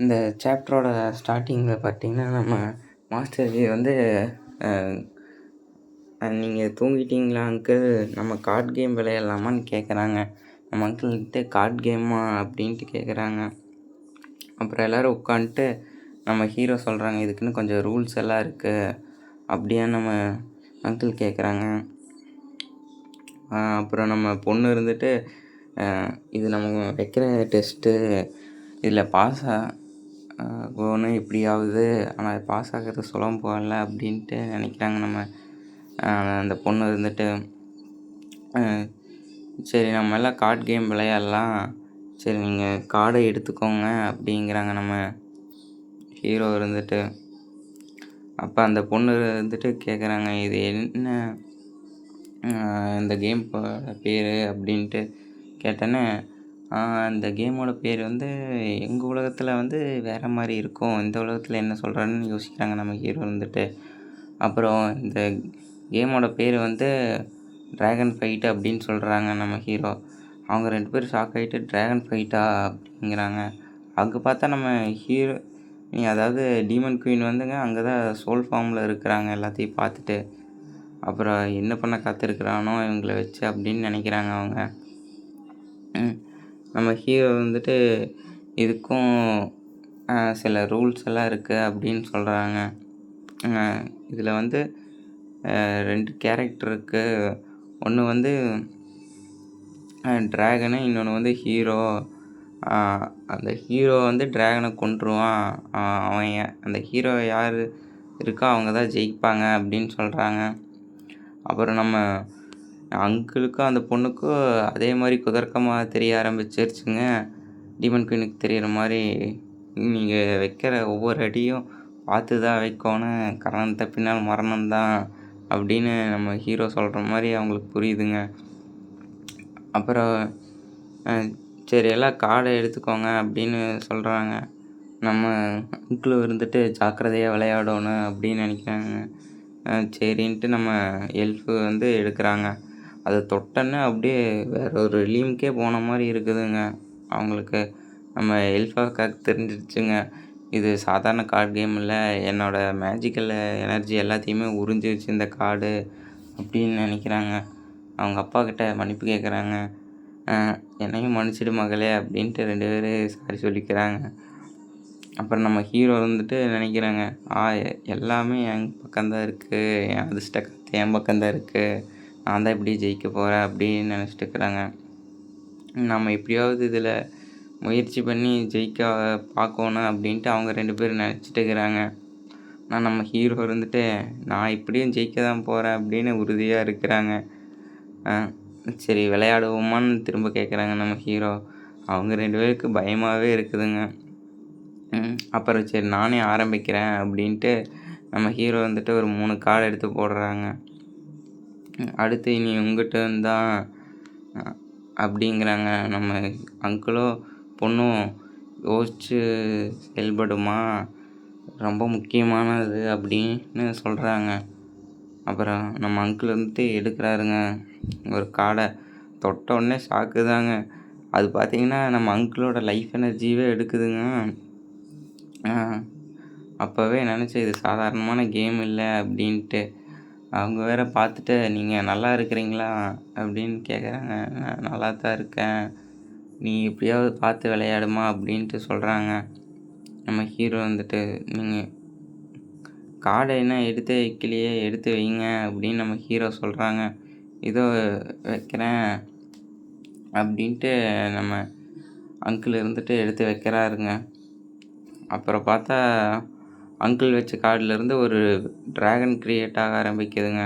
இந்த சாப்டரோட ஸ்டார்டிங்கில் பார்த்தீங்கன்னா நம்ம மாஸ்டர் ஜி வந்து நீங்கள் தூங்கிட்டீங்களா அங்கிள் நம்ம கார்ட் கேம் விளையாடலாமான்னு கேட்குறாங்க நம்ம அங்கிள்கிட்ட கார்ட் கேமா அப்படின்ட்டு கேட்குறாங்க அப்புறம் எல்லோரும் உட்காந்துட்டு நம்ம ஹீரோ சொல்கிறாங்க இதுக்குன்னு கொஞ்சம் ரூல்ஸ் எல்லாம் இருக்குது அப்படியா நம்ம அங்கிள் கேட்குறாங்க அப்புறம் நம்ம பொண்ணு இருந்துட்டு இது நம்ம வைக்கிற டெஸ்ட்டு இதில் பாஸ் போகணும் எப்படியாவது ஆனால் பாஸ் ஆகிறது சுலபம் போகல அப்படின்ட்டு நினைக்கிறாங்க நம்ம. அந்த பொண்ணு இருந்துட்டு சரி நம்ம எல்லாம் கார்ட் கேம் விளையாடலாம். சரி நீங்கள் கார்டை எடுத்துக்கோங்க அப்படிங்கிறாங்க நம்ம ஹீரோ இருந்துட்டு. அப்போ அந்த பொண்ணு இருந்துட்டு கேட்குறாங்க இது என்ன இந்த கேம் பேர் அப்படின்ட்டு. கேட்டோன்னே அந்த கேமோட பேர் வந்து எங்கள் உலகத்தில் வந்து வேறு மாதிரி இருக்கும். இந்த உலகத்தில் என்ன சொல்கிறான்னு யோசிக்கிறாங்க நம்ம ஹீரோ வந்துட்டு அப்புறம் இந்த கேமோட பேர் வந்து ட்ராகன் ஃபைட் அப்படின்னு சொல்கிறாங்க நம்ம ஹீரோ அவங்க ரெண்டு பேரும் ஷாக் ஆகிட்டு ட்ராகன் ஃபைட்டா அப்படிங்கிறாங்க. அங்கே பார்த்தா நம்ம ஹீரோ அதாவது டீமன் குயின் வந்துங்க அங்கே தான் சோல் ஃபார்மில் இருக்கிறாங்க எல்லாத்தையும் பார்த்துட்டு. அப்புறம் என்ன பண்ண காத்திருக்கிறானோ இவங்கள வச்சு அப்படின்னு நினைக்கிறாங்க அவங்க. நம்ம ஹீரோ வந்துட்டு இதுக்கும் சில ரூல்ஸ் எல்லாம் இருக்குது அப்படின்னு சொல்கிறாங்க இதில் வந்து ரெண்டு கேரக்டர் இருக்குது ஒன்று வந்து ட்ராகனு இன்னொன்று வந்து ஹீரோ அந்த ஹீரோ வந்து ட்ராகனை கொண்டுருவான் அவன் அந்த ஹீரோ யார் இருக்கோ அவங்க தான் ஜெயிப்பாங்க அப்படின்னு சொல்கிறாங்க அப்புறம் நம்ம அங்கிளுக்கும் அந்த பொண்ணுக்கும் அதே மாதிரி குதர்க்கமாக தெரிய ஆரம்பிச்சிருச்சுங்க. டீமன் குயினுக்கு தெரிகிற மாதிரி நீங்கள் வைக்கிற ஒவ்வொரு அடியும் பார்த்து தான் வைக்கணும். கரணம் தப்பினால் மரணம் தான் அப்படின்னு நம்ம ஹீரோ சொல்கிற மாதிரி அவங்களுக்கு புரியுதுங்க. அப்புறம் சரி எல்லாம் கார்டை எடுத்துக்கோங்க அப்படின்னு சொல்கிறாங்க நம்ம அங்கிள் இருந்துட்டு ஜாக்கிரதையாக விளையாடணும் அப்படின்னு நினைக்கிறாங்க. சரின்ட்டு நம்ம எல்ஃபு வந்து எடுக்கிறாங்க. அதை தொட்டோன்னே அப்படியே வேற ஒரு ரிலீம்க்கே போன மாதிரி இருக்குதுங்க. அவங்களுக்கு நம்ம எல்ஃபாக்காக தெரிஞ்சிருச்சுங்க. இது சாதாரண கார்டு கேம் இல்லை. என்னோடய மேஜிக்கல் எனர்ஜி எல்லாத்தையுமே உறிஞ்சிருச்சு இந்த கார்டு அப்படின்னு நினைக்கிறாங்க. அவங்க அப்பா கிட்ட மன்னிப்பு கேட்குறாங்க என்னையும் மன்னிச்சிடு மகளே அப்படின்ட்டு ரெண்டு பேரும் சாரி சொல்லிக்கிறாங்க. அப்புறம் நம்ம ஹீரோ வந்துட்டு நினைக்கிறாங்க ஆ எல்லாமே என் பக்கம்தான் இருக்குது என் அதிர்ஷ்ட கத்தை என் பக்கம்தான் இருக்குது நான் தான் இப்படி ஜெயிக்க போகிறேன் அப்படின்னு நினச்சிட்டு இருக்கிறாங்க. நம்ம எப்படியாவது இதில் முயற்சி பண்ணி ஜெயிக்க பார்க்கணும் அப்படின்ட்டு அவங்க ரெண்டு பேரும் நினச்சிட்டு இருக்கிறாங்க. ஆனால் நம்ம ஹீரோ இருந்துட்டு நான் இப்படியும் ஜெயிக்க தான் போகிறேன் அப்படின்னு உறுதியாக இருக்கிறாங்க. சரி விளையாடுவோமான்னு திரும்ப கேட்குறாங்க நம்ம ஹீரோ அவங்க ரெண்டு பேருக்கு பயமாகவே இருக்குதுங்க. அப்புறம் சரி நானே ஆரம்பிக்கிறேன் அப்படின்ட்டு நம்ம ஹீரோ வந்துட்டு ஒரு மூணு கார்டு எடுத்து போடுறாங்க. அடுத்து இனி உங்ககிட்ட தான் அப்படிங்கிறாங்க. நம்ம அங்கிளோ பொண்ணும் யோசித்து செயல்படுமா? ரொம்ப முக்கியமானது அப்படின்னு சொல்கிறாங்க அப்புறம் நம்ம அங்கிள் வந்துட்டு எடுக்கிறாருங்க. ஒரு காடை தொட்ட உடனே ஷாக்கு தாங்க. அது பார்த்திங்கன்னா நம்ம அங்கிளோட லைஃப் எனர்ஜியவே எடுக்குதுங்க. அப்போவே நினச்சேன் இது சாதாரணமான கேம் இல்லை அப்படின்ட்டு. அவங்க வேறு பார்த்துட்டு நீங்கள் நல்லா இருக்கிறீங்களா? அப்படின்னு கேட்குறாங்க நான் நல்லா தான் இருக்கேன். நீ எப்படியாவது பார்த்து விளையாடுமா? அப்படின்ட்டு சொல்கிறாங்க நம்ம ஹீரோ வந்துட்டு நீங்கள் கார்டை என்ன எடுத்து வைக்கலையே எடுத்து வைங்க அப்படின்னு நம்ம ஹீரோ சொல்கிறாங்க இதோ வைக்கிறேன் அப்படின்ட்டு நம்ம அங்கிள் இருந்துட்டு எடுத்து வைக்கிறாருங்க. அப்புறம் பார்த்தா அங்கிள் வச்ச கார்டுலேருந்து ஒரு ட்ராகன் க்ரியேட் ஆக ஆரம்பிக்குதுங்க.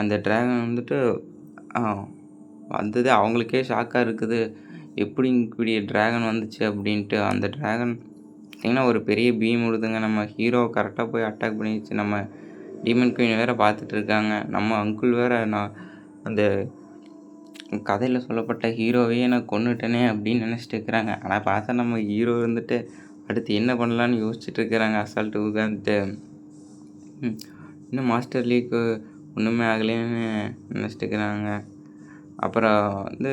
அந்த ட்ராகன் வந்துட்டு வந்தது அவங்களுக்கே ஷாக்காக இருக்குது. எப்படி இப்படி ட்ராகன் வந்துச்சு அப்படின்ட்டு. அந்த ட்ராகன் பார்த்திங்கன்னா ஒரு பெரிய பீம் விடுதுங்க நம்ம ஹீரோ கரெக்டாக போய் அட்டாக் பண்ணிடுச்சு. நம்ம டீமன் குயின் வேறு பார்த்துட்டு இருக்காங்க. நம்ம அங்கிள் வேறு நான் அந்த கதையில் சொல்லப்பட்ட ஹீரோவையே நான் கொண்டுட்டேனே அப்படின்னு நினச்சிட்டு இருக்கிறாங்க. ஆனால் பார்த்தா நம்ம ஹீரோ இருந்துட்டு அடுத்து என்ன பண்ணலான்னு யோசிச்சுட்டு இருக்கிறாங்க அசால்ட்டு உட்காந்துட்டு. இன்னும் மாஸ்டர் லீக்கு ஒன்றுமே ஆகலைன்னு நினச்சிட்டு இருக்கிறாங்க அப்புறம் வந்து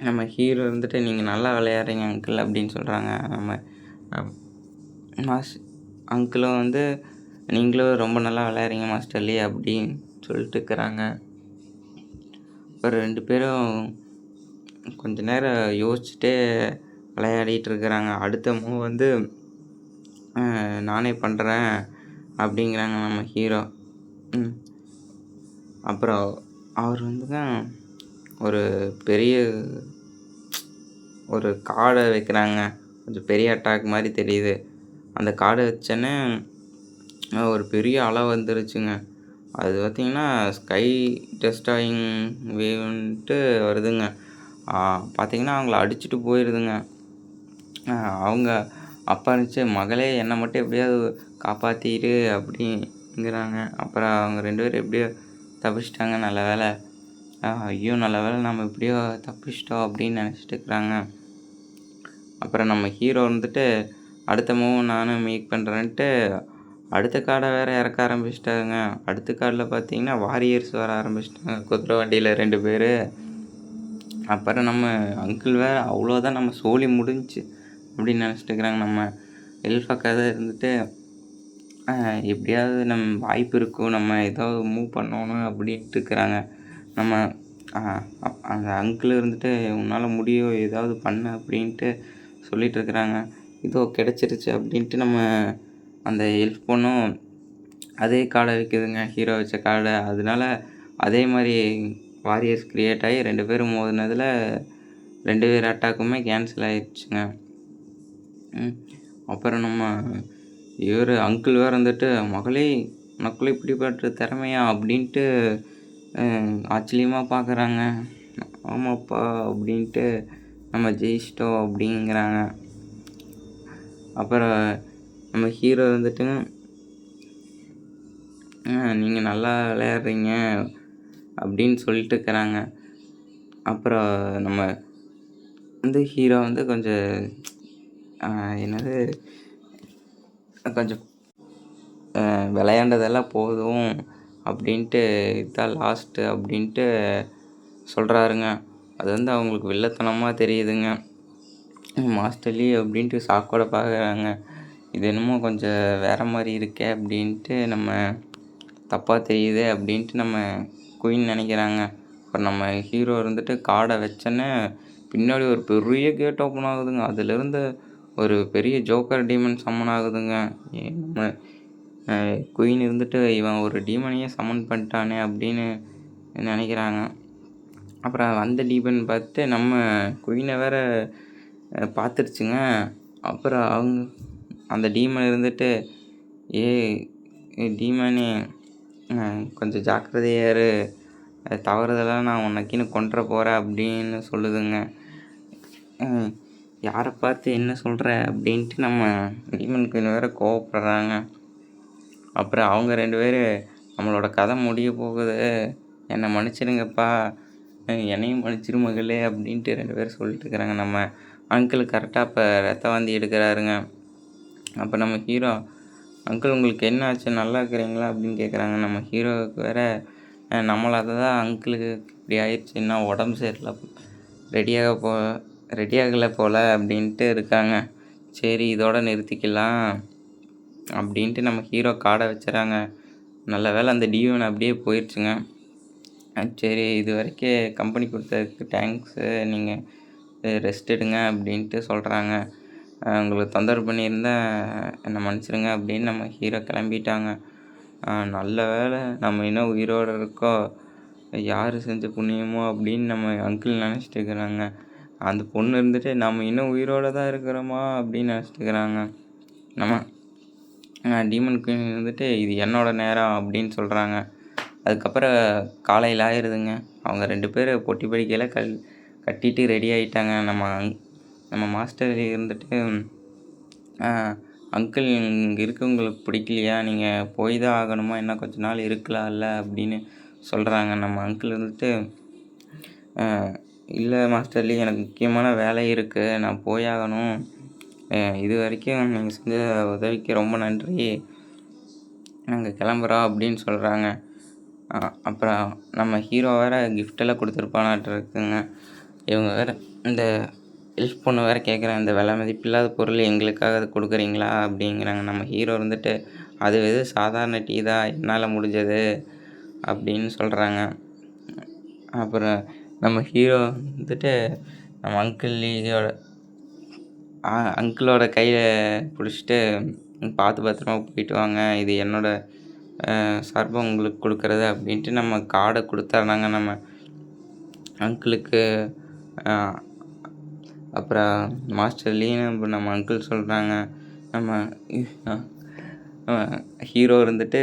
நம்ம ஹீரோ வந்துட்டு நீங்கள் நல்லா விளையாடுறீங்க அங்கிள் அப்படின்னு சொல்கிறாங்க நம்ம மாஸ் அங்கிளும் வந்து நீங்களும் ரொம்ப நல்லா விளையாடுறீங்க மாஸ்டர்லி அப்படின்னு சொல்லிட்டு இருக்கிறாங்க அப்புறம் ரெண்டு பேரும் கொஞ்ச நேரம் யோசிச்சுட்டே விளையாடிட்டு இருக்கிறாங்க அடுத்த மூவ் வந்து நானே பண்ணுறேன் அப்படிங்கிறாங்க நம்ம ஹீரோ அப்புறம் அவர் வந்துங்க ஒரு பெரிய ஒரு காடை வைக்கிறாங்க. கொஞ்சம் பெரிய அட்டாக் மாதிரி தெரியுது. அந்த காடை வச்சோன்னே ஒரு பெரிய அலை வந்துருச்சுங்க. அது பார்த்திங்கன்னா ஸ்கை டெஸ்டாயிங் வேவ்ன்ட்டு வருதுங்க. பார்த்திங்கன்னா அவங்கள அடிச்சுட்டு போயிடுதுங்க அவங்க அப்பா இருந்துச்சு மகளே என்னை மட்டும் எப்படியாவது காப்பாற்றிடு அப்படிங்கிறாங்க. அப்புறம் அவங்க ரெண்டு பேரும் எப்படியோ தப்பிச்சிட்டாங்க நல்ல வேலை ஐயோ நல்ல வேலை நம்ம எப்படியோ தப்பிச்சிட்டோம் அப்படின்னு நினச்சிட்டு இருக்கிறாங்க. அப்புறம் நம்ம ஹீரோ வந்துட்டு அடுத்த மூவ் நானும் மேக் பண்ணுறேன்ட்டு அடுத்த காடை வேறு இறக்க ஆரம்பிச்சிட்டாங்க. அடுத்த காடில் பார்த்தீங்கன்னா வாரியர்ஸ் வர ஆரம்பிச்சிட்டாங்க. குதிரை வண்டியில் ரெண்டு பேர். அப்புறம் நம்ம அங்கிள் வேறு அவ்வளோதான் நம்ம சோழி முடிஞ்சுச்சு அப்படின்னு நினச்சிட்டு இருக்கிறாங்க. நம்ம எல்ஃபா கதை இருந்துட்டு எப்படியாவது நம்ம வாய்ப்பு இருக்கும் நம்ம ஏதாவது மூவ் பண்ணணும் அப்படின்ட்டு இருக்கிறாங்க. நம்ம அப்- அந்த அங்கிள் இருந்துட்டு உன்னால் முடியும் ஏதாவது பண்ண அப்படின்ட்டு சொல்லிகிட்டு இருக்கிறாங்க. இதோ கிடச்சிருச்சு அப்படின்ட்டு நம்ம அந்த ஹெல்ப் பண்ணும் அதே கார்டை விற்கிதுங்க ஹீரோ வச்ச கார்டை அதனால அதே மாதிரி வாரியர்ஸ் க்ரியேட் ஆகி ரெண்டு பேரும் மோதினதில் ரெண்டு பேர் அட்டாக்குமே கேன்சல் ஆயிடுச்சுங்க அப்புறம் நம்ம இவர் அங்கிள் வேறு வந்துட்டு மகளே உனக்குள்ளே இப்படிப்பட்ட திறமையா? அப்படின்ட்டு ஆச்சரியமாக பார்க்குறாங்க ஆமாப்பா அப்படின்ட்டு நம்ம ஜெயிச்சிட்டோம் அப்படிங்கிறாங்க. அப்புறம் நம்ம ஹீரோ வந்துட்டு நீங்கள் நல்லா விளையாடுறீங்க அப்படின்னு சொல்லிட்டு இருக்கிறாங்க. அப்புறம் நம்ம வந்து ஹீரோ வந்து கொஞ்சம் என்னது? கொஞ்சம் விளையாண்டதெல்லாம் போதும் அப்படின்ட்டு இதுதான் லாஸ்ட்டு அப்படின்ட்டு சொல்கிறாருங்க அது வந்து அவங்களுக்கு வில்லத்தனமாக தெரியுதுங்க. மாஸ்டர்லி அப்படின்ட்டு சாக்கோட பார்க்குறாங்க. இது என்னமோ கொஞ்சம் வேறு மாதிரி இருக்கே அப்படின்ட்டு நம்ம தப்பாக தெரியுது அப்படின்ட்டு நம்ம குயின் நினைக்கிறாங்க. அப்புறம் நம்ம ஹீரோ இருந்துட்டு கார்டை வச்சோன்னே பின்னாடி ஒரு பெரிய கேட் ஓப்பன் ஆகுதுங்க. அதுலேருந்து ஒரு பெரிய ஜோக்கர் டீமன் சம்மன் ஆகுதுங்க ஏ, நம்ம குயின் இருந்துட்டு இவன் ஒரு டீமனையே சம்மன் பண்ணிட்டானே அப்படின்னு நினைக்கிறாங்க. அப்புறம் வந்த டீமன் பார்த்து நம்ம குயினை வேற பார்த்துருச்சுங்க. அப்புறம் அவங்க அந்த டீமன் இருந்துட்டு ஏ டீமனே கொஞ்சம் ஜாக்கிரதையா தவறுதெல்லாம் நான் உனக்கின்னு கொண்டுற போகிறேன் அப்படின்னு சொல்லுதுங்க. யாரை பார்த்து என்ன சொல்கிற அப்படின்ட்டு நம்ம டீமன் குயின் வேறு கோவப்படுறாங்க. அப்புறம் அவங்க ரெண்டு பேர் நம்மளோட கதை முடிய போகுது. என்னை மன்னிச்சிடுங்கப்பா. என்னையும் மன்னிச்சிரு மகளே அப்படின்ட்டு ரெண்டு பேரும் சொல்லிட்டு இருக்கிறாங்க. நம்ம அங்கிள் கரெக்டாக இப்போ ரத்த வாந்தி எடுக்கிறாருங்க. அப்போ நம்ம ஹீரோ அங்கிள் உங்களுக்கு என்ன ஆச்சு? நல்லா இருக்கிறீங்களா அப்படின்னு கேட்குறாங்க நம்ம ஹீரோவுக்கு வேற அஹ் தான் அங்கிளுக்கு இப்படி ஆயிடுச்சுன்னா உடம்பு சரியில்லை. ரெடியாக போ ரெடியாகலை போல் அப்படின்ட்டு இருக்காங்க. சரி இதோட நிறுத்திக்கலாம் அப்படின்ட்டு நம்ம ஹீரோ கார்டை வச்சுறாங்க. நல்ல வேளை அந்த டியூன் அப்படியே போயிடுச்சுங்க. சரி இது வரைக்கும் கம்பெனி கொடுத்ததுக்கு தேங்க்ஸு நீங்கள் ரெஸ்ட் எடுங்க அப்படின்ட்டு சொல்கிறாங்க உங்களுக்கு தொந்தரவு பண்ணியிருந்தேன் என்னை மன்னிச்சிடுங்க அப்படின்னு நம்ம ஹீரோ கிளம்பிட்டாங்க. நல்ல வேளை நம்ம இன்னும் உயிரோடு இருக்கோ யார் செஞ்ச புண்ணியமோ அப்படின்னு நம்ம அங்கிள் நினச்சிட்டு இருக்கிறாங்க. அந்த பொண்ணு இருந்துட்டு நம்ம இன்னும் உயிரோடு தான் இருக்கிறோமா? அப்படின்னு நினச்சிட்டுக்கிறாங்க. நம்ம டீமன் குயின் இருந்துட்டு இது என்னோடய நேரம் அப்படின்னு சொல்கிறாங்க அதுக்கப்புறம் காலையில் ஆயிடுதுங்க அவங்க ரெண்டு பேர் பொட்டி படிக்கையில் கல் கட்டிட்டு ரெடி ஆகிட்டாங்க நம்ம அங் நம்ம மாஸ்டர் இருந்துட்டு அங்கிள் இங்கே இருக்கவங்களுக்கு பிடிக்கலையா? நீங்கள் போய் தான் ஆகணுமா? இன்னும் கொஞ்ச நாள் இருக்கலாம்ல? அப்படின்னு சொல்கிறாங்க நம்ம அங்கிள் இருந்துட்டு இல்லை மாஸ்டர்லி எனக்கு முக்கியமான வேலை இருக்குது நான் போயாகணும். இது வரைக்கும் நீங்கள் செஞ்ச உதவிக்கு ரொம்ப நன்றி. நாங்கள் கிளம்புறோம் அப்படின்னு சொல்கிறாங்க அப்புறம் நம்ம ஹீரோ வேறு கிஃப்டெல்லாம் கொடுத்துருப்பானாட்டு இருக்குங்க. இவங்க வேறு இந்த ஹெல்ப் பண்ண வேறு கேட்குறேன் இந்த விலை மதிப்பில்லாத பொருள் எங்களுக்காக அது கொடுக்குறீங்களா அப்படிங்கிறாங்க. நம்ம ஹீரோ இருந்துட்டு அது இது சாதாரண டீ தான் என்னால் முடிஞ்சது அப்படின்னு சொல்கிறாங்க அப்புறம் நம்ம ஹீரோ வந்துட்டு நம்ம அங்கிள் லீயோட அங்கிளோட கையை பிடிச்சிட்டு பார்த்து பத்திரமா போயிட்டு வாங்க. இது என்னோடய சார்பாக உங்களுக்கு கொடுக்குறது அப்படின்ட்டு நம்ம கார்டை கொடுத்துட்றாங்க நம்ம அங்கிளுக்கு அப்புறம் மாஸ்டர் லீனு நம்ம அங்கிள் சொல்கிறாங்க நம்ம ஹீரோ இருந்துட்டு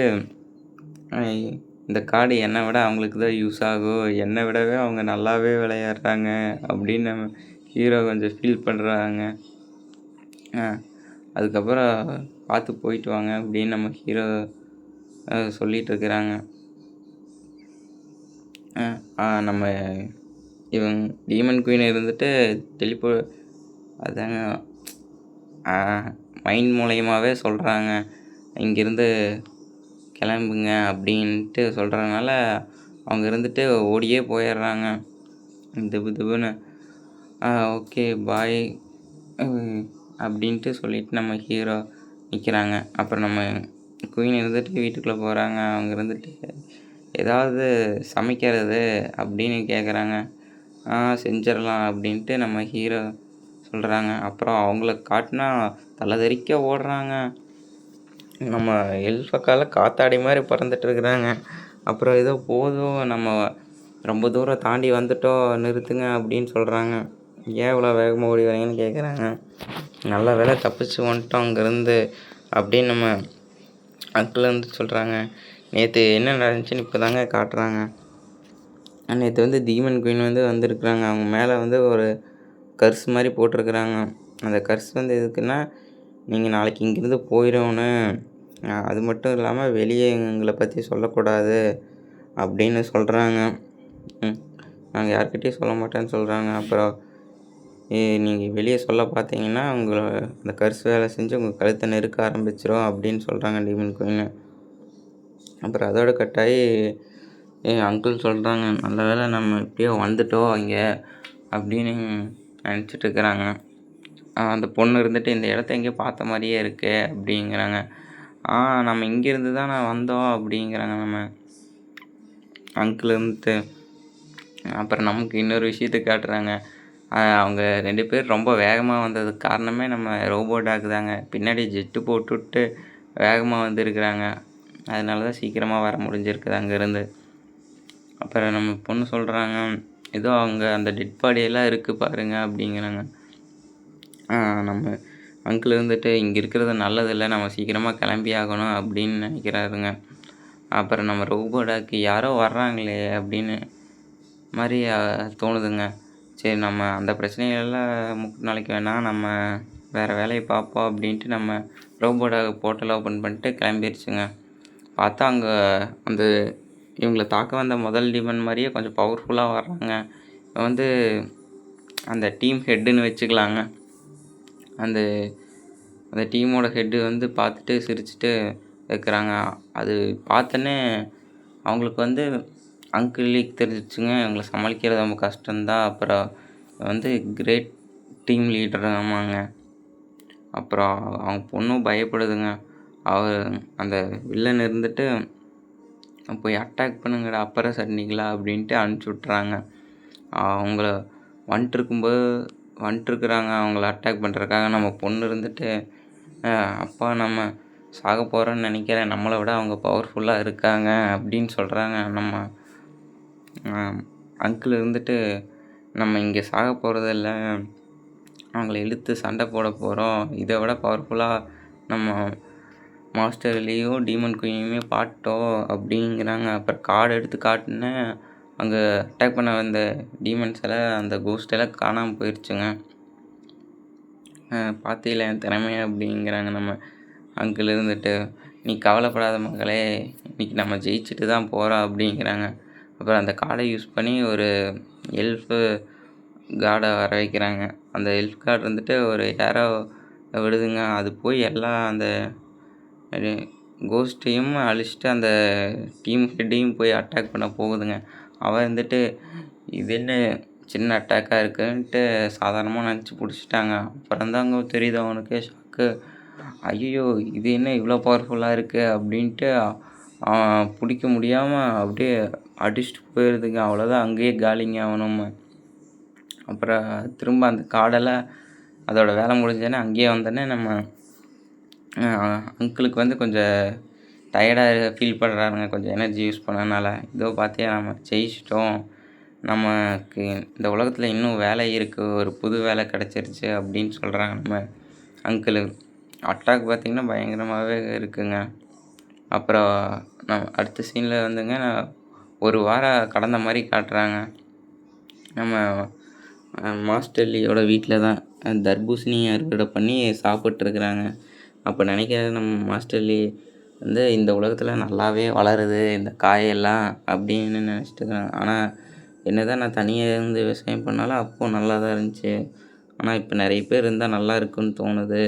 இந்த கார்டு என்னை விட அவங்களுக்கு தான் யூஸ் ஆகும் என்னை விடவே அவங்க நல்லாவே விளையாடுறாங்க அப்படின்னு நம்ம ஹீரோ கொஞ்சம் ஃபீல் பண்ணுறாங்க அதுக்கப்புறம் பார்த்து போயிட்டு வாங்க அப்படின்னு நம்ம ஹீரோ சொல்லிகிட்டு இருக்கிறாங்க. நம்ம இவங்க டீமன் குயின் இருந்துட்டு டெலிபோ அதாங்க மைண்ட் மூலயமாவே சொல்கிறாங்க இங்கேருந்து கிளம்புங்க அப்படின்ட்டு சொல்கிறதுனால அவங்க இருந்துட்டு ஓடியே போயிடுறாங்க. திபு திபுன்னு. ஓகே பாய் அப்படின்ட்டு சொல்லிட்டு நம்ம ஹீரோ நிற்கிறாங்க அப்புறம் நம்ம குயின் இருந்துட்டு வீட்டுக்குள்ளே போகிறாங்க அவங்க இருந்துட்டு ஏதாவது சமைக்கிறது அப்படின்னு கேட்குறாங்க ஆ செஞ்சிடலாம் அப்படின்ட்டு நம்ம ஹீரோ சொல்கிறாங்க அப்புறம் அவங்கள காட்டினா தலை தெறிக்க ஓடுறாங்க. நம்ம எல்ஃபக்கால காத்தாடி மாதிரி பறந்துட்டு இருக்கிறாங்க. அப்புறம் ஏதோ போதும் நம்ம ரொம்ப தூரம் தாண்டி வந்துட்டோம் நிறுத்துங்க அப்படின்னு சொல்கிறாங்க ஏன் இவ்வளோ வேகமாக ஓடி வரீங்கன்னு கேட்குறாங்க நல்ல வேலை தப்பிச்சு வந்துட்டோம் அங்கேருந்து அப்படின்னு நம்ம அக்கில் வந்து சொல்கிறாங்க நேற்று என்ன நடந்துச்சுன்னு இப்போ தாங்க காட்டுறாங்க. நேற்று வந்து தீமன் குயின் வந்து வந்திருக்குறாங்க. அவங்க மேலே வந்து ஒரு கர்ஸ் மாதிரி போட்டிருக்குறாங்க. அந்த கர்ஸ் வந்து எதுக்குன்னா நீங்கள் நாளைக்கு இங்கேருந்து போயிடணும் அது மட்டும் இல்லாமல் வெளியே எங்களை பற்றி சொல்லக்கூடாது அப்படின்னு சொல்கிறாங்க நாங்கள் யார்கிட்டையும் சொல்ல மாட்டேன்னு சொல்கிறாங்க அப்புறம் நீங்கள் வெளியே சொல்ல பார்த்தீங்கன்னா உங்களை அந்த கருசு வேலை செஞ்சு உங்கள் கழுத்தை நெருக்க ஆரம்பிச்சிடும் அப்படின்னு சொல்கிறாங்க டீமன் குயின். அப்புறம் அதோட கட்டாயி என் அங்கிள் சொல்கிறாங்க நல்ல வேலை நம்ம இப்படியோ வந்துட்டோம் இங்கே அப்படின்னு நினச்சிட்டு இருக்கிறாங்க. அந்த பொண்ணு இருந்துட்டு இந்த இடத்த எங்கேயோ பார்த்த மாதிரியே இருக்கே அப்படிங்கிறாங்க. ஆ நம்ம இங்கேருந்து தான் நான் வந்தோம் அப்படிங்கிறாங்க நம்ம அங்கிள் இருந்துட்டு அப்புறம் நமக்கு இன்னொரு விஷயத்த காட்டுறாங்க. அவங்க ரெண்டு பேர் ரொம்ப வேகமாக வந்ததுக்கு காரணமே நம்ம ரோபோட்டாக்கு தாங்க. பின்னாடி ஜெட்டு போட்டுவிட்டு வேகமாக வந்துருக்குறாங்க. அதனால தான் சீக்கிரமாக வர முடிஞ்சிருக்குது அங்கேருந்து. அப்புறம் நம்ம பொண்ணு சொல்கிறாங்க ஏதோ அவங்க அந்த டெட் பாடியெல்லாம் இருக்குது பாருங்க அப்படிங்கிறாங்க. நம்ம அங்கிள் இருந்துட்டு இங்கே இருக்கிறது நல்லதில்லை நம்ம சீக்கிரமாக கிளம்பி ஆகணும் அப்படின்னு நினைக்கிறாருங்க. அப்புறம் நம்ம ரோபோடாக்கு யாரோ வர்றாங்களே அப்படின்னு மாதிரி தோணுதுங்க. சரி நம்ம அந்த பிரச்சனைகளெல்லாம் முக்கு நாளைக்கு வேணால் நம்ம வேறு வேலையை பார்ப்போம் அப்படின்ட்டு நம்ம ரோபோடாக போர்ட்டல் ஓப்பன் பண்ணிட்டு கிளம்பிருச்சுங்க. பார்த்தா அங்கே அந்த இவங்களை தாக்க வந்த முதல் டிமன் மாதிரியே கொஞ்சம் பவர்ஃபுல்லாக வர்றாங்க. வந்து அந்த டீம் ஹெட்டுன்னு வச்சுக்கலாங்க. அந்த அந்த டீமோட ஹெட்டு வந்து பார்த்துட்டு சிரிச்சுட்டு இருக்கிறாங்க. அது பார்த்தோன்னே அவங்களுக்கு வந்து அங்கிள் லீக் தெரிஞ்சிச்சுங்க இவங்களை சமாளிக்கிறது ரொம்ப கஷ்டம்தான். அப்புறம் வந்து கிரேட் டீம் லீடர் ஆமாங்க. அப்புறம் அவங்க பொண்ணும் பயப்படுதுங்க. அவர் அந்த வில்லன் இருந்துட்டு போய் அட்டாக் பண்ணுங்கடா. அப்புறம் சட்னிங்களா அப்படின்ட்டு அனுப்பிச்சி விட்றாங்க அவங்கள வந்துட்டுருக்கும்போது வந்துட்டுருக்குறாங்க அவங்கள அட்டாக் பண்ணுறதுக்காக நம்ம பொண்ணு இருந்துட்டு அப்பா நம்ம சாக போகிறோன்னு நினைக்கிறேன். நம்மளை விட அவங்க பவர்ஃபுல்லாக இருக்காங்க அப்படின்னு சொல்கிறாங்க நம்ம அங்கிள் இருந்துட்டு நம்ம இங்கே சாக போகிறதில்ல அவங்கள இழுத்து சண்டை போட போகிறோம் இதை விட பவர்ஃபுல்லாக நம்ம மாஸ்டர்லேயோ டீமன் குயினையுமே பாட்டோம் அப்படிங்கிறாங்க. அப்புறம் கார்டு எடுத்து காட்டினேன் அங்கே அட்டாக் பண்ண வந்த டீமன்ஸ் எல்லாம் அந்த கோஸ்ட் எல்லாம் காணாமல் போயிடுச்சுங்க பார்த்தீங்களா என் திறமை அப்படிங்கிறாங்க நம்ம அங்கிள் இருந்துட்டு. நீ கவலைப்படாத மகளே இன்னைக்கு நம்ம ஜெயிச்சுட்டு தான் போகிறோம் அப்படிங்கிறாங்க. அப்புறம் அந்த கார்டை யூஸ் பண்ணி ஒரு எல்ஃபு கார்டை வர வைக்கிறாங்க. அந்த எல்ஃப் கார்டு இருந்துட்டு ஒரு யாரோ விடுதுங்க. அது போய் எல்லாம் அந்த கோஸ்ட்டையும் அழிச்சிட்டு அந்த டீம் ஹெட்டையும் போய் அட்டாக் பண்ண போகுதுங்க. அவள் வந்துட்டு இது என்ன சின்ன அட்டாக்காக இருக்குன்ட்டு சாதாரணமாக நினச்சி பிடிச்சிட்டாங்க. அப்புறம் தாங்க தெரியுது அவனுக்கு ஷாக்கு ஐயோ இது என்ன இவ்வளோ பவர்ஃபுல்லாக இருக்குது அப்படின்ட்டு பிடிக்க முடியாமல் அப்படியே அடிச்சுட்டு போயிடுதுங்க அவ்வளோதான் அங்கேயே காலிங்க அவனும். அப்புறம் திரும்ப அந்த காடெல்லாம் அதோட வேலை முடிஞ்சோடனே அங்கேயே வந்தோடனே நம்ம அங்கிளுக்கு வந்து கொஞ்சம் டயர்டாக ஃபீல் பண்ணுறாருங்க கொஞ்சம் எனர்ஜி யூஸ் பண்ணனால. இதோ பார்த்தியா நம்ம ஜெயிச்சிட்டோம். நமக்கு இந்த உலகத்தில் இன்னும் வேலை இருக்குது ஒரு புது வேலை கிடச்சிருச்சு அப்படின்னு சொல்கிறாங்க நம்ம அங்கிளு அட்டாக் பார்த்திங்கன்னா பயங்கரமாகவே இருக்குங்க. அப்புறம் நம்ம அடுத்த சீனில் வந்துங்க நான் ஒரு வாரம் கடந்த மாதிரி காட்டுறாங்க. நம்ம மாஸ்டர்லியோட வீட்டில் தான் தர்பூசணி அறுவடை பண்ணி சாப்பிட்ருக்குறாங்க அப்போ நினைக்கிறேன் நம்ம மாஸ்டர்லி வந்து இந்த உலகத்தில் நல்லாவே வளருது இந்த காயெல்லாம் அப்படின்னு நினச்சிட்டு இருக்கிறாங்க ஆனால் என்ன தான் நான் தனியாக இருந்து விவசாயம் பண்ணாலும் அப்போது நல்லா தான் இருந்துச்சு. ஆனால் இப்போ நிறைய பேர் இருந்தால் நல்லா இருக்குன்னு தோணுது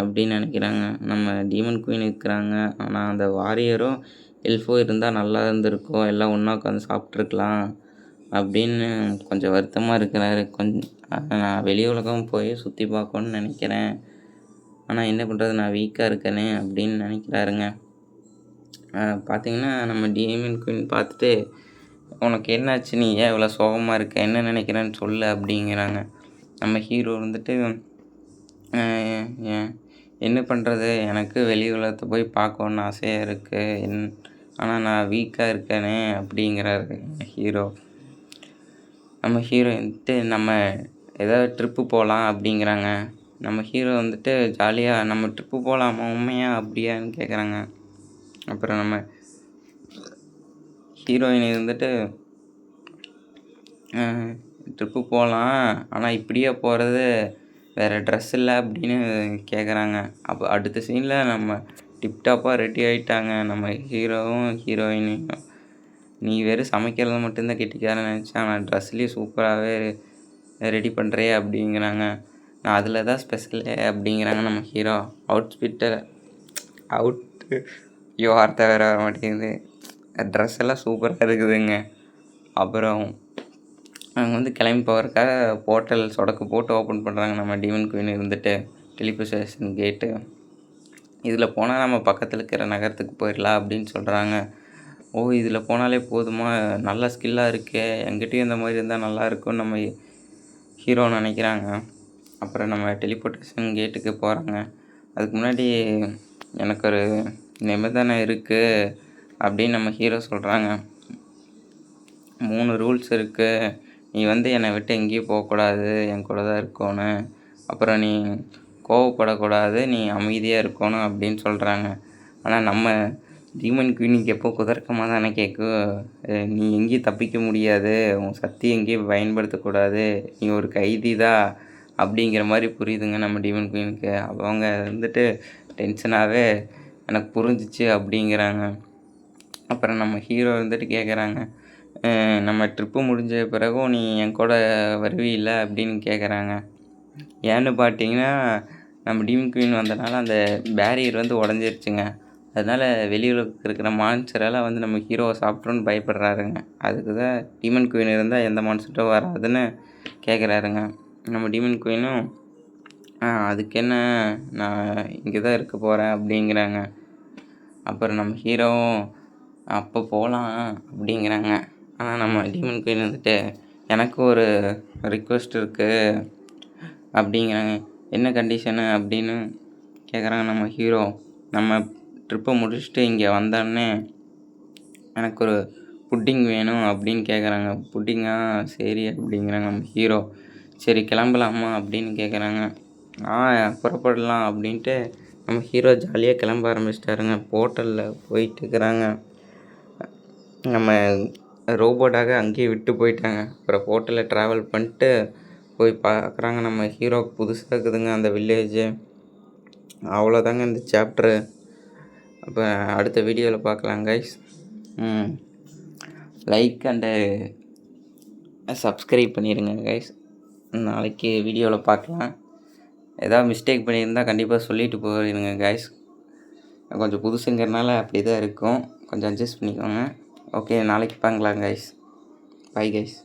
அப்படின்னு நினைக்கிறாங்க. நம்ம டீமன் குயின் இருக்கிறாங்க. ஆனால் அந்த வாரியரும் எல்ஃபோ இருந்தால் நல்லா இருந்திருக்கும். எல்லாம் ஒன்றா உட்காந்து சாப்பிட்ருக்கலாம் அப்படின்னு கொஞ்சம் வருத்தமாக இருக்கிறாரு. கொஞ்சம் நான் வெளி உலகம் போய் சுற்றி பார்க்கணுன்னு நினைக்கிறேன். ஆனால் என்ன பண்ணுறது நான் வீக்காக இருக்கேனே அப்படின்னு நினைக்கிறாருங்க. பார்த்தீங்கன்னா நம்ம டிஎம்என் குயின் பார்த்துட்டு உனக்கு என்னாச்சு? நீ ஏன் இவ்வளோ சோகமாக இருக்க? என்ன நினைக்கிறேன்னு சொல்லு அப்படிங்கிறாங்க. நம்ம ஹீரோ வந்துட்டு என்ன பண்ணுறது எனக்கு வெளி உலகத்தை போய் பார்க்கணுன்னு ஆசையாக இருக்குது என் ஆனால் நான் வீக்காக இருக்கேனே அப்படிங்கிறாரு ஹீரோ நம்ம ஹீரோ வந்துட்டு நம்ம ஏதாவது ட்ரிப்பு போகலாம் அப்படிங்கிறாங்க. நம்ம ஹீரோ வந்துட்டு ஜாலியாக நம்ம ட்ரிப்பு போகலாமா உண்மையா? அப்படியான்னு கேட்குறாங்க அப்புறம் நம்ம ஹீரோயின் இருந்துட்டு ட்ரிப்பு போகலாம் ஆனால் இப்படியே போகிறது வேறு ட்ரெஸ் இல்லை அப்படின்னு கேட்குறாங்க அப்போ அடுத்த சீனில் நம்ம டிப்டாப்பாக ரெடி ஆகிட்டாங்க நம்ம ஹீரோவும் ஹீரோயினும் நீ வெறும் சமைக்கிறது மட்டும்தான் கெட்டிக்காரன்னு நினச்சேன் ஆனால் ட்ரெஸ்லேயும் சூப்பராகவே ரெடி பண்ணுறே அப்படிங்கிறாங்க. நான் அதில் தான் ஸ்பெஷலு அப்படிங்கிறாங்க நம்ம ஹீரோ அவுட்ஃபிட்டு அவுட்டு ஐயோ வார்த்தை வேறு வர மாட்டேங்குது. ட்ரெஸ் எல்லாம் சூப்பராக இருக்குதுங்க. அப்புறம் அவங்க வந்து கிளம்பி போகிறக்காக போர்ட்டல் சொடக்கு போட்டு ஓப்பன் பண்ணுறாங்க நம்ம டிமன் குயின் இருந்துட்டு டெலிபோசேஷன் கேட்டு இதில் போனால் நம்ம பக்கத்தில் இருக்கிற நகரத்துக்கு போயிடலாம் அப்படின்னு சொல்கிறாங்க ஓ இதில் போனாலே போதுமா? நல்ல ஸ்கில்லாக இருக்கே. எங்கிட்டையும் இந்த மாதிரி இருந்தால் நல்லா இருக்கும்னு நம்ம ஹீரோ நினைக்கிறாங்க. அப்புறம் நம்ம டெலிபோர்ட்டேஷன் கேட்டுக்கு போகிறாங்க அதுக்கு முன்னாடி எனக்கு ஒரு நிபந்தனை இருக்குது அப்படின்னு நம்ம ஹீரோ சொல்கிறாங்க மூணு ரூல்ஸ் இருக்குது நீ வந்து என்னை விட்டு எங்கேயும் போகக்கூடாது. என் கூட தான் இருக்கணும் அப்புறம் நீ கோவப்படக்கூடாது. நீ அமைதியாக இருக்கணும் அப்படின்னு சொல்கிறாங்க ஆனால் நம்ம டீமன் குயினிக்கு எப்போ குதர்க்கமாக தானே கேட்கும் நீ எங்கேயும் தப்பிக்க முடியாது. உன் சக்தி எங்கேயும் பயன்படுத்தக்கூடாது. நீ ஒரு கைதி தான் அப்படிங்கிற மாதிரி புரியுதுங்க நம்ம டீமன் குயினுக்கு அவங்க வந்துட்டு டென்ஷனாகவே எனக்கு புரிஞ்சிச்சு அப்படிங்கிறாங்க. அப்புறம் நம்ம ஹீரோ வந்துட்டு கேட்குறாங்க நம்ம ட்ரிப்பு முடிஞ்ச பிறகும் நீ என் கூட வருவியில்ல அப்படின்னு கேட்குறாங்க ஏன்னு பார்த்தீங்கன்னா நம்ம டீம் குயின் வந்தனால அந்த பேரியர் வந்து உடஞ்சிருச்சுங்க. அதனால் வெளியில் இருக்கிற மான்சரெல்லாம் வந்து நம்ம ஹீரோவை சாப்பிட்றோன்னு பயப்படுறாருங்க. அதுக்கு தான் டீமன் குயின் இருந்தால் எந்த மான்ஸ்டரும் வராதுன்னு கேட்குறாருங்க நம்ம டீமன் குயினும் அதுக்கு என்ன நான் இங்கே தான் இருக்க போகிறேன் அப்படிங்கிறாங்க. அப்புறம் நம்ம ஹீரோவும் அப்போ போகலாம் அப்படிங்கிறாங்க. ஆனால் நம்ம டீமன் குயின் வந்துட்டு எனக்கு ஒரு ரிக்வெஸ்ட் இருக்குது அப்படிங்கிறாங்க. என்ன கண்டிஷனு அப்படின்னு கேட்குறாங்க நம்ம ஹீரோ நம்ம ட்ரிப்பை முடிச்சுட்டு இங்கே வந்தோடனே எனக்கு ஒரு புட்டிங் வேணும் அப்படின்னு கேட்குறாங்க புட்டிங்கா சரி அப்படிங்கிறாங்க நம்ம ஹீரோ சரி கிளம்பலாமா அப்படின்னு கேட்குறாங்க ஆ புறப்படலாம் அப்படின்ட்டு நம்ம ஹீரோ ஜாலியாக கிளம்ப ஆரம்பிச்சிட்டாருங்க. போர்ட்டலில் போயிட்டு இருக்கிறாங்க நம்ம ரோபோட்டாக அங்கேயே விட்டு போயிட்டாங்க. அப்புறம் போர்ட்டலில் ட்ராவல் பண்ணிட்டு போய் பார்க்குறாங்க நம்ம ஹீரோக்கு புதுசாக இருக்குதுங்க அந்த வில்லேஜு அவ்வளோதாங்க இந்த சாப்டரு அப்போ அடுத்த வீடியோவில் பார்க்கலாம் கைஸ் லைக் அண்டு சப்ஸ்கிரைப் பண்ணிடுங்க கைஸ் நாளைக்கு வீடியோவில் பார்க்கலாம். ஏதாவது மிஸ்டேக் பண்ணியிருந்தால் கண்டிப்பாக சொல்லிட்டு போயிருங்க கைஸ் கொஞ்சம் புதுசுங்கிறனால அப்படி தான் இருக்கும். கொஞ்சம் அட்ஜஸ்ட் பண்ணிக்கோங்க. ஓகே நாளைக்கு பார்க்கலாம் கைஸ் பை கைஸ்